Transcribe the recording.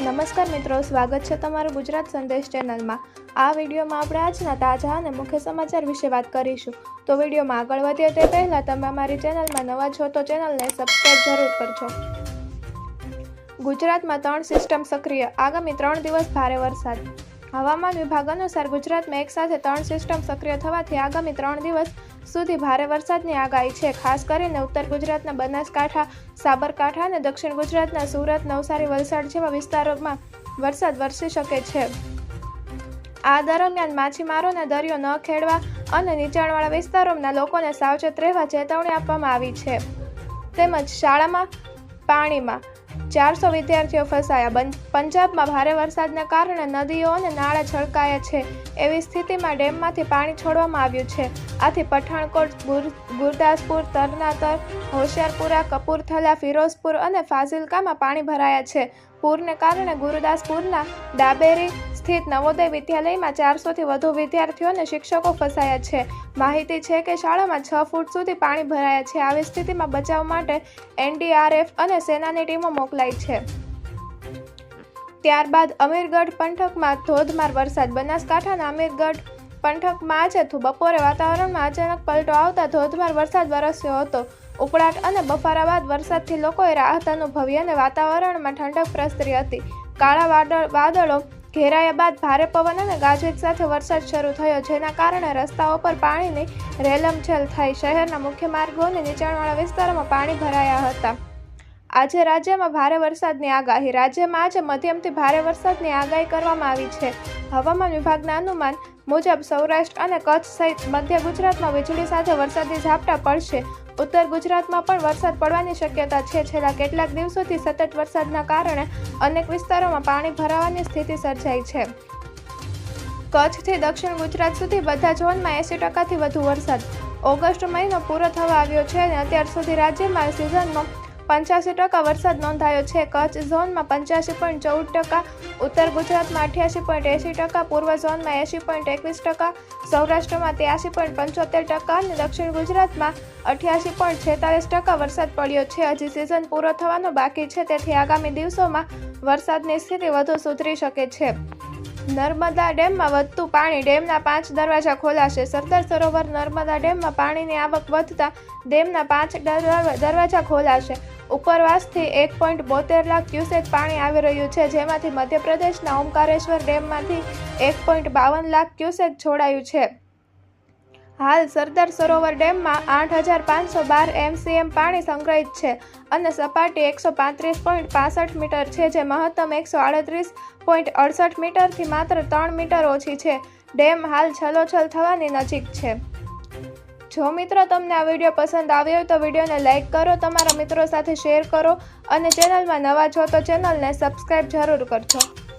નમસ્કાર મિત્રો, સ્વાગત છે તમારું ગુજરાત સંદેશ ચેનલમાં. આ વિડીયોમાં આપણે આજના તાજા અને મુખ્ય સમાચાર વિશે વાત કરીશું. તો વિડીયોમાં આગળ વધીએ તે પહેલાં તમે અમારી ચેનલમાં નવા છો તો ચેનલને સબસ્ક્રાઈબ જરૂર કરજો. ગુજરાતમાં ત્રણ સિસ્ટમ સક્રિય. આગામી ત્રણ દિવસ ભારે વરસાદ. હવામાન વિભાગ અનુસાર ગુજરાતમાં એકસાથે ત્રણ સિસ્ટમ સક્રિય થવાથી આગામી ત્રણ દિવસ સુધી ભારે વરસાદની આગાહી છે. ખાસ કરીને ઉત્તર ગુજરાતના બનાસકાંઠા, સાબરકાંઠા અને દક્ષિણ ગુજરાતના સુરત, નવસારી, વલસાડ જેવા વિસ્તારોમાં વરસાદ વરસી શકે છે. આ દરમિયાન માછીમારોને દરિયો ન ખેડવા અને નીચાણવાળા વિસ્તારોના લોકોને સાવચેત રહેવા ચેતવણી આપવામાં આવી છે. તેમજ શાળામાં પાણીમાં ચારસો વિદ્યાર્થીઓ ફસાયા. પંજાબમાં ભારે વરસાદના કારણે નદીઓ અને નાળા છલકાયા છે. એવી સ્થિતિમાં ડેમમાંથી પાણી છોડવામાં આવ્યું છે. આથી પઠાણકોટ ગુરદાસપુર, તરનાતર, હોશિયારપુરા, કપૂરથલા, ફિરોઝપુર અને ફાઝિલકામાં પાણી ભરાયા છે. પૂરને કારણે ગુરુદાસપુરના ડાબેરી સ્થિત નવોદય વિદ્યાલયમાં ચારસોથી વધુ વિદ્યાર્થીઓ અને શિક્ષકો ફસાયા છે. માહિતી છે કે શાળામાં છ ફૂટ સુધી પાણી ભરાયા છે. આવી સ્થિતિમાં બચાવ માટે એનડીઆરએફ અને સેનાની ટીમો મોકલાઈ છે. ત્યારબાદ અમીરગઢ પંથકમાં ધોધમાર વરસાદ. બનાસકાંઠાના અમીરગઢ પંથકમાં આજે બપોરે વાતાવરણમાં અચાનક પલટો આવતા ધોધમાર વરસાદ વરસ્યો હતો. ઉકળાટ અને બફારા બાદ વરસાદથી લોકોએ રાહત અનુભવી અને વાતાવરણમાં ઠંડક પ્રસરી હતી. કાળા વાદળ, વાદળો ઘેરાયા બાદ ભારે પવન અને ગાજવીજ સાથે વરસાદ શરૂ થયો, જેના કારણે રસ્તાઓ પર પાણીની રેલમછેલ થઈ. શહેરના મુખ્ય માર્ગો અને નીચાણવાળા વિસ્તારોમાં પાણી ભરાયા હતા. આજે રાજ્યમાં ભારે વરસાદની આગાહી. રાજ્યમાં આજે મધ્યમથી ભારે વરસાદની આગાહી કરવામાં આવી છે. હવામાન વિભાગના અનુમાન મુજબ સૌરાષ્ટ્ર અને કચ્છ સહિત મધ્ય ગુજરાતમાં વીજળી સાથે વરસાદી ઝાપટા પડશે. ઉત્તર ગુજરાતમાં પણ વરસાદ પડવાની શક્યતા છે. છેલ્લા કેટલાક દિવસોથી સતત વરસાદના કારણે અનેક વિસ્તારોમાં પાણી ભરાવાની સ્થિતિ સર્જાઈ છે. કચ્છથી દક્ષિણ ગુજરાત સુધી બધા ઝોનમાં એંસી ટકાથી વધુ વરસાદ. ઓગસ્ટ મહિનો પૂરો થવા આવ્યો છે અને અત્યાર સુધી રાજ્યમાં સિઝનમાં પંચ્યાસી ટકા વરસાદ નોંધાયો છે. કચ્છ ઝોનમાં પંચ્યાસી પોઈન્ટ ચૌદ ટકા, ઉત્તર ગુજરાતમાં અઠ્યાસી પોઈન્ટ એંસી ટકા, પૂર્વ ઝોનમાં એંસી પોઈન્ટ એકવીસ ટકા, સૌરાષ્ટ્રમાં ત્યાસી પોઈન્ટ પંચોતેર ટકા અને દક્ષિણ ગુજરાતમાં અઠ્યાસી પોઈન્ટ છેતાલીસ ટકા વરસાદ પડ્યો છે. હજી સિઝન પૂરો થવાનો બાકી છે, તેથી આગામી દિવસોમાં વરસાદની સ્થિતિ વધુ સુધરી શકે છે. નર્મદા ડેમમાં વધતું પાણી ડેમના પાંચ દરવાજા ખોલાશે. સરદાર સરોવર નર્મદા ડેમમાં પાણીની આવક વધતા ડેમના પાંચ દરવાજા ખોલાશે. ઉપરવાસથી એક પોઈન્ટ બોતેર લાખ ક્યુસેક પાણી આવી રહ્યું છે, જેમાંથી મધ્યપ્રદેશના ઓમકારેશ્વર ડેમમાંથી એક પોઈન્ટ બાવન લાખ ક્યુસેક છોડાયું છે. હાલ સરદાર સરોવર ડેમમાં આઠ હજાર પાંચસો બાર એમસીએમ પાણી સંગ્રહિત છે અને સપાટી એકસો પાંત્રીસ પોઈન્ટ પાસઠ મીટર છે જે મહત્તમ એકસો આડત્રીસ પોઈન્ટ અડસઠ મીટરથી માત્ર ત્રણ મીટર ઓછી છે. ડેમ હાલ છલોછલ થવાની નજીક છે. જો મિત્રો તમને આ વીડિયો પસંદ આવ્યો તો વિડીયોને લાઇક કરો, તમારા મિત્રો સાથે શેર કરો અને ચેનલમાં નવા છો તો ચેનલને સબસ્ક્રાઈબ જરૂર કરજો.